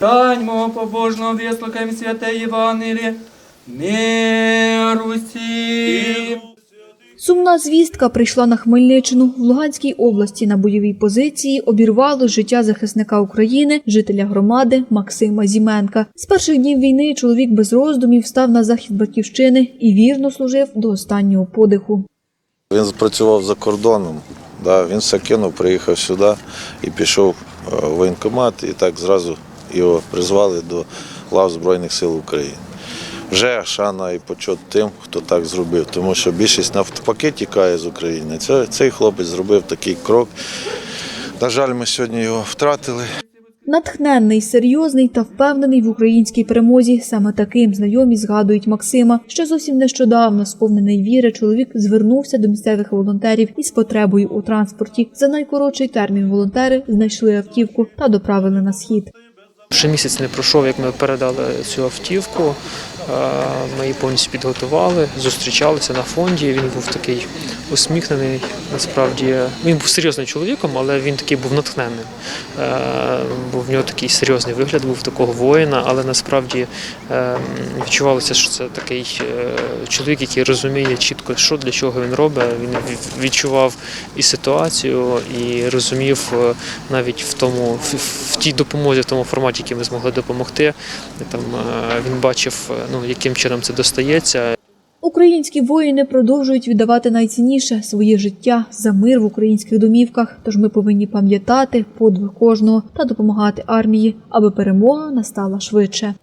Раньмо побожно вислухаємо святе Євангеліє, миру всім. Сумна звістка прийшла на Хмельниччину. В Луганській області на бойовій позиції обірвало життя захисника України, жителя громади Максима Зіменка. З перших днів війни чоловік без роздумів став на захід батьківщини і вірно служив до останнього подиху. Він працював за кордоном, да, він все кинув, приїхав сюди і пішов е, в воєнкомат, і так зразу його призвали до лав Збройних сил України. Вже шана і почет тим, хто так зробив, тому що більшість навпаки тікає з України. Це, цей хлопець зробив такий крок. На жаль, ми сьогодні його втратили. Натхненний, серйозний та впевнений в українській перемозі. Саме таким знайомі згадують Максима. Ще зовсім нещодавно, сповнений віри, чоловік звернувся до місцевих волонтерів із потребою у транспорті. За найкоротший термін волонтери знайшли автівку та доправили на схід. Ще місяць не пройшов, як ми передали цю автівку. Е, Ми її повністю підготували, зустрічалися на фонді. Він був такий усміхнений. Насправді він був серйозним чоловіком, але він такий був натхненним. Е, Бо в нього такий серйозний вигляд був такого воїна, але насправді е, відчувалося, що це такий чоловік, який розуміє чітко, що для чого він робить. Він відчував і ситуацію, і розумів навіть в тому, в тій допомозі, в тому форматі, який ми змогли допомогти. Там е, він бачив, е, ну яким чином це достається. Українські воїни продовжують віддавати найцінніше своє життя за мир в українських домівках. Тож ми повинні пам'ятати подвиг кожного та допомагати армії, аби перемога настала швидше.